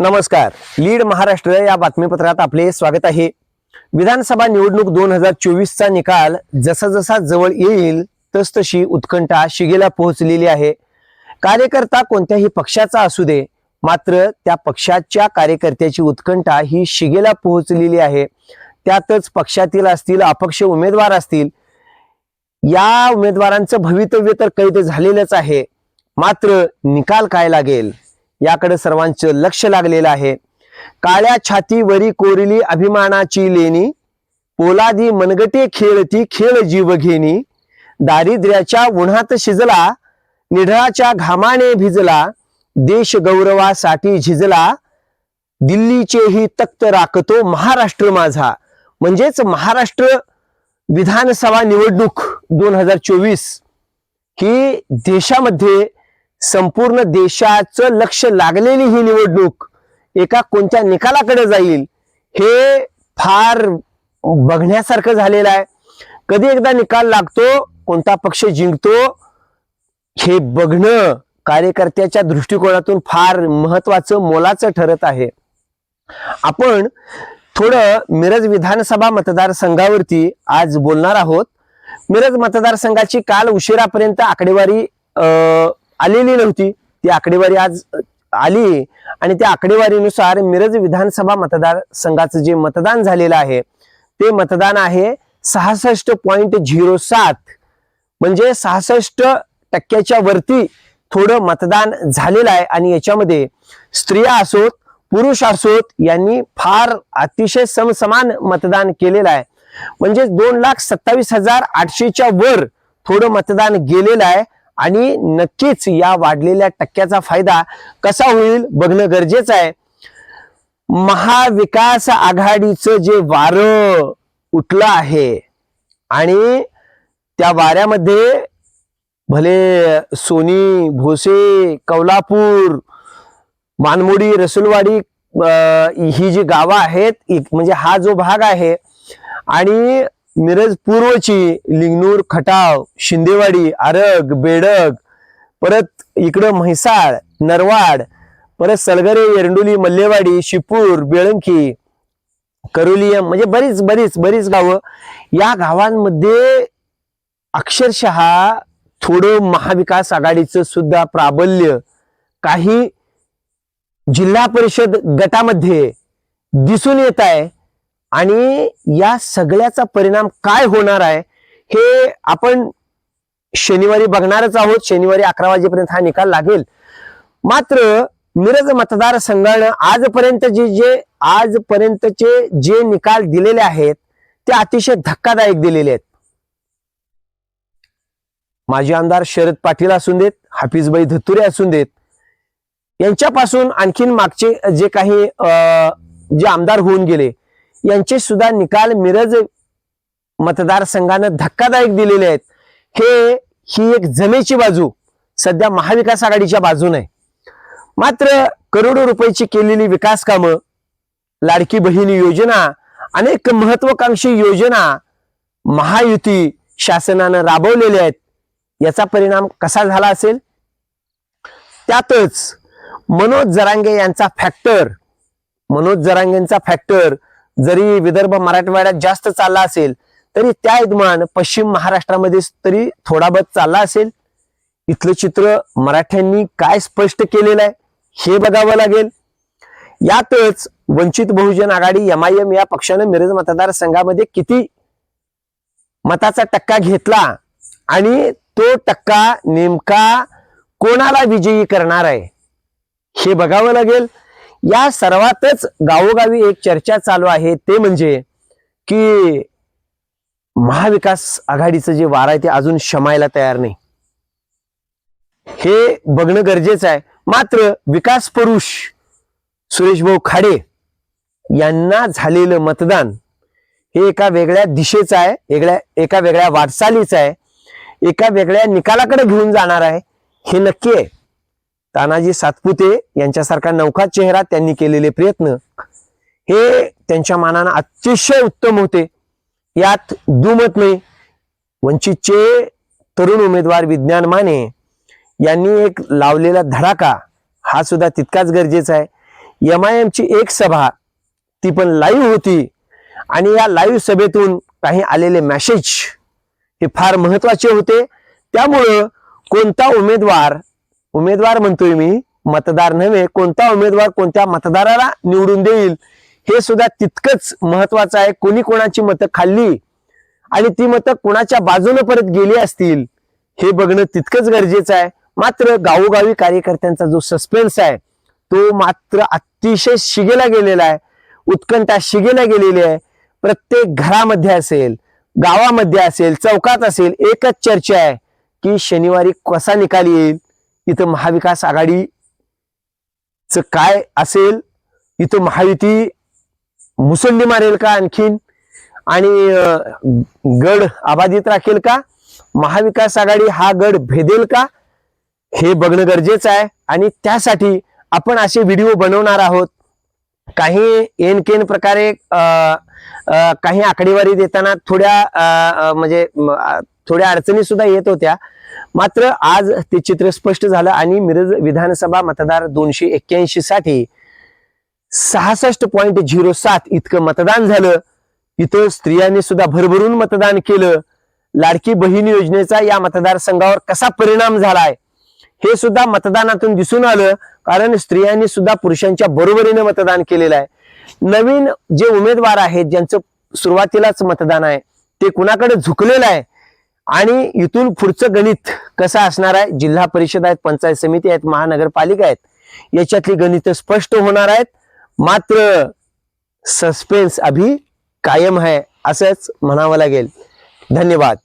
नमस्कार. लीड महाराष्ट्र या बातमीपत्रात आपले स्वागत आहे. विधानसभा निवडणूक दोन हजार चोवीसचा निकाल जसा जसा जवळ येईल तसतशी उत्कंठा शिगेला पोहोचलेली आहे. कार्यकर्ता कोणत्याही पक्षाचा असू दे मात्र त्या पक्षाच्या कार्यकर्त्याची उत्कंठा ही शिगेला पोहोचलेली आहे. त्यातच पक्षातील असतील अपक्ष उमेदवार असतील या उमेदवारांचं भवितव्य तर कैद झालेलंच आहे. मात्र निकाल काय लागेल? याकडे सर्वांचं लक्ष लागलेलं आहे. काळ्या छातीवरी कोरिली अभिमानाची लेणी पोलादी मनगटे खेळती खेळ जीव घेणी दारिद्र्याच्या उन्हात शिजला निढळाच्या घामाने भिजला देश गौरवासाठी झिजला दिल्लीचेही तक्त राखतो महाराष्ट्र माझा. म्हणजेच महाराष्ट्र विधानसभा निवडणूक दोन हजार चोवीस. ही देशामध्ये संपूर्ण देशाचं लक्ष लागलेली ही निवडणूक एका कोणत्या निकालाकडे जाईल हे फार बघण्यासारखं झालेलं आहे. कधी एकदा निकाल लागतो कोणता पक्ष जिंकतो हे बघणं कार्यकर्त्याच्या दृष्टिकोनातून फार महत्वाचं मोलाचं ठरत आहे. आपण थोडं मिरज विधानसभा मतदारसंघावरती आज बोलणार आहोत. मिरज मतदारसंघाची काल उशिरापर्यंत आकडेवारी आलेली नव्हती. ती आकडेवारी आज आली आणि त्या आकडेवारीनुसार मिरज विधानसभा मतदारसंघाचं जे मतदान झालेलं आहे ते मतदान आहे सहासष्ट पॉईंट झिरो सात. म्हणजे सहासष्ट टक्क्याच्या वरती थोडं मतदान झालेलं आहे. आणि याच्यामध्ये स्त्रिया असोत पुरुष असोत यांनी फार अतिशय समसमान मतदान केलेलं आहे. म्हणजे दोन लाख सत्तावीस हजार आठशेच्या वर थोडं मतदान गेलेलं आहे. आणि नक्कीच या वाढलेल्या टक्क्याचा फायदा कसा होईल बघणं गरजेचं आहे. महाविकास आघाडीचं जे वारं उठलं आहे आणि त्या वाऱ्यामध्ये भले सोनी भोसे कौलापूर मानमोडी रसुलवाडी ही जी गावं आहेत म्हणजे हा जो भाग आहे आणि मिरज पूर्वची लिंगनूर खटाव शिंदेवाडी आरग बेडग परत इकडं म्हैसाळ नरवाड परत सलगरे एरंडोली मल्लेवाडी शिपूर बेळंकी करोलियम म्हणजे बरीच बरीच बरीच गावं या गावांमध्ये अक्षरशः थोडं महाविकास आघाडीचं सुद्धा प्राबल्य काही जिल्हा परिषद गटामध्ये दिसून येत आहे. आणि या सगळ्याचा परिणाम काय होणार आहे हे आपण शनिवारी बघणारच आहोत. शनिवारी अकरा वाजेपर्यंत हा निकाल लागेल. मात्र मिरज मतदारसंघानं आजपर्यंत जे जे आजपर्यंतचे जे निकाल दिलेले आहेत ते अतिशय धक्कादायक दिलेले आहेत. माजी आमदार शरद पाटील असून देत हाफिजबाई धतुरे असून देत यांच्यापासून आणखीन मागचे जे काही अं, जे आमदार होऊन गेले यांचे सुद्धा निकाल मिरज मतदारसंघानं धक्कादायक दिलेले आहेत. हे ही एक जमेची बाजू सध्या महाविकास आघाडीच्या बाजूने. आहे मात्र करोडो रुपयाची केलेली विकास कामं लाडकी बहीण योजना अनेक महत्वाकांक्षी योजना महायुती शासनानं राबवलेल्या आहेत. याचा परिणाम कसा झाला असेल? त्यातच मनोज जरांगे यांचा फॅक्टर मनोज जरांगेंचा फॅक्टर जरी विदर्भ मराठवाड्यात जास्त चालला असेल तरी त्या इदमान पश्चिम महाराष्ट्रामध्ये तरी थोडा बहुत चालला असेल. इथलं चित्र मराठ्यांनी काय स्पष्ट केलेलं आहे हे बघावं लागेल. यातच Vanchit Bahujan Aghadi M I M या पक्षानं मिरज मतदारसंघामध्ये किती मताचा टक्का घेतला आणि तो टक्का नेमका कोणाला विजयी करणार आहे हे बघावं लागेल. या सर्वातच गावोगावी एक चर्चा चालू आहे ते म्हणजे की महाविकास आघाडीचं जे वार आहे ते अजून शमायला तयार नाही. हे बघणं गरजेचं आहे. मात्र विकास पुरुष सुरेश भाऊ खाडे यांना झालेलं मतदान हे एका वेगळ्या दिशेचं आहे वेगळ्या एका वेगळ्या वाटचालीचं आहे एका वेगळ्या निकालाकडे घेऊन जाणार आहे हे नक्की आहे. तानाजी सातपुते यांच्यासारखा नौका चेहरा त्यांनी केलेले प्रयत्न हे त्यांच्या मानानं अतिशय उत्तम होते. यात दुमत नाही वंचितचे तरुण उमेदवार विज्ञान माने यांनी एक लावलेला धडाका हा सुद्धा तितकाच गरजेचा आहे. एम आय एमची एक सभा ती पण लाईव्ह होती आणि या लाईव्ह सभेतून काही आलेले मेसेज हे फार महत्त्वाचे होते. त्यामुळं कोणता उमेदवार उमेदवार म्हणतोय मी मतदार नव्हे कोणता उमेदवार कोणत्या मतदाराला निवडून देईल हे सुद्धा तितकंच महत्वाचं आहे. कोणी कोणाची मतं खाल्ली आणि ती मतं कोणाच्या बाजूने परत गेली असतील हे बघणं तितकंच गरजेचं आहे. मात्र गावोगावी कार्यकर्त्यांचा जो सस्पेन्स आहे तो मात्र अतिशय शिगेला गेलेला आहे. उत्कंठा शिगेला गेलेली आहे. प्रत्येक घरामध्ये असेल गावामध्ये असेल चौकात असेल एकच चर्चा आहे की शनिवारी कसा निकाल येईल इथं महाविकास आघाडीचं काय असेल? इथं महायुती मुसंडी मारेल का आणखीन? आणि गड अबाधित राखेल का? महाविकास आघाडी हा गड भेदेल का? हे बघणं गरजेचं आहे. आणि त्यासाठी आपण असे व्हिडिओ बनवणार आहोत. काही एन केन प्रकारे काही आकडेवारी देताना थोड्या म्हणजे थोड्या अडचणी सुद्धा येत होत्या. मात्र आज ते चित्र स्पष्ट झालं आणि मिरज विधानसभा मतदार दोनशे एक्क्याऐंशी साठी सहासष्ट पॉईंट झिरो सात इतकं मतदान झालं. इथं स्त्रियांनी सुद्धा भरभरून मतदान केलं. लाडकी बहीण योजनेचा या मतदारसंघावर कसा परिणाम झालाय? हे सुद्धा मतदानातून दिसून आलं. कारण स्त्रियांनी सुद्धा पुरुषांच्या बरोबरीने मतदान केलेलं आहे. नवीन जे उमेदवार आहेत ज्यांचं सुरुवातीलाच मतदान आहे ते कुणाकडे झुकलेलं आहे? आणि इथून पुढचं गणित कसं असणार आहे? जिल्हा परिषद आहेत पंचायत समिती आहेत महानगरपालिका आहेत याच्यातली गणित स्पष्ट होणार आहेत. मात्र सस्पेन्स अभी कायम आहे असंच म्हणावं लागेल. धन्यवाद.